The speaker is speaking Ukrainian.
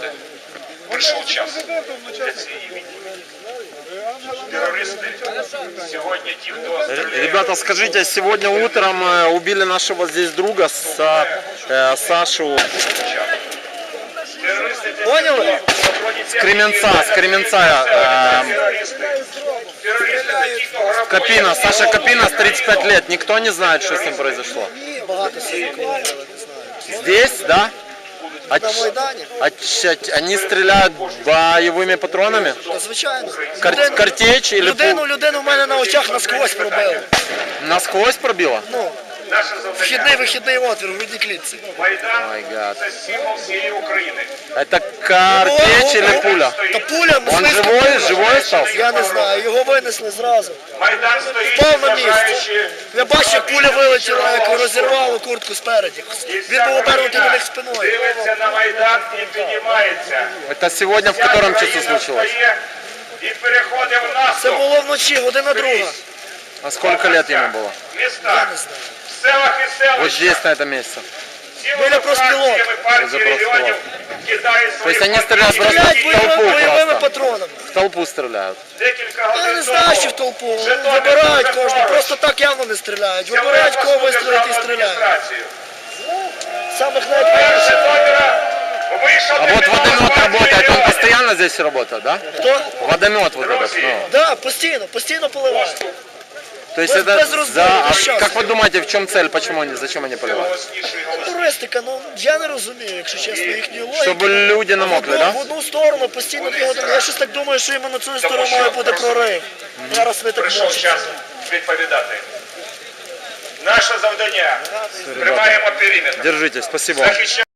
народи, прийшов час для цієї війни. Терористи сьогодні ті, хто стріляє Ребята, скажите, сегодня утром э, убили нашего здесь друга, Са- э, Сашу Терористи для Поняли? того, проводять с Кременца, с Кременца, э, Терористи. Терористи для тих, хто грабує. Капина, Саша Капина, с 35 лет. Никто не знает, что с ним произошло. Багато сьогодні було, але не знаю. Здесь, да? А, На Майдані? а ч- они стреляют боевыми патронами? Звичайно. Кар- Людину- картечь или людину, людину в мене на очах насквозь пробили. Насквозь пробило? Ну. вхідний вихідний отвір в грудній клітці. Майдан My God. це символ всієї України. Это картечь или пуля? Та пуля Он мисливська живой, пуля. живой остался? Я не знаю, його винесли зразу. Майдан стоїть, Впав на бажаючи місце. Я бачив, як пуля вилетіла, як розірвало куртку спереді. Він був обернутий до них спиною. Дивиться на Майдан і піднімається. Это сегодня в Вся котором часу країна случилось? встає І переходить в Це наступ. було вночі, година друга. А сколько лет ему было? Міста, Не знаю. селах і Вот селищах. здесь, на этом месте. Профспілок. регіонів кидають То есть они стреляют просто в толпу просто. патронами. В толпу стреляют. Я не знаю, тому в толпу. Вибирають кожного. Просто так явно не стріляють. взяли Вибирають кого вистрілити і державну стріляють. адміністрацію. Самих З найперших. Житомира вийшов А вот водомет работает, он постоянно здесь работает, да? Хто? Водомет вот этот, ну. Да, постійно, постійно поливають. То есть Без- это без разбора, за... без а часу. как вы думаете, в чем цель, почему они, зачем они поливают? Голосніший голос. Туристика, ну я не розумію, якщо чесно, їхньої логіки. Чтобы люди намокли, в, да? одну, в одну сторону постійно дві години. Я щось так думаю, що іменно цю сторону має бути прорив. Зараз ви так Прийшов можете. час відповідати. Наше завдання. Тримаємо периметр. Держитесь, спасибо. Захищаємо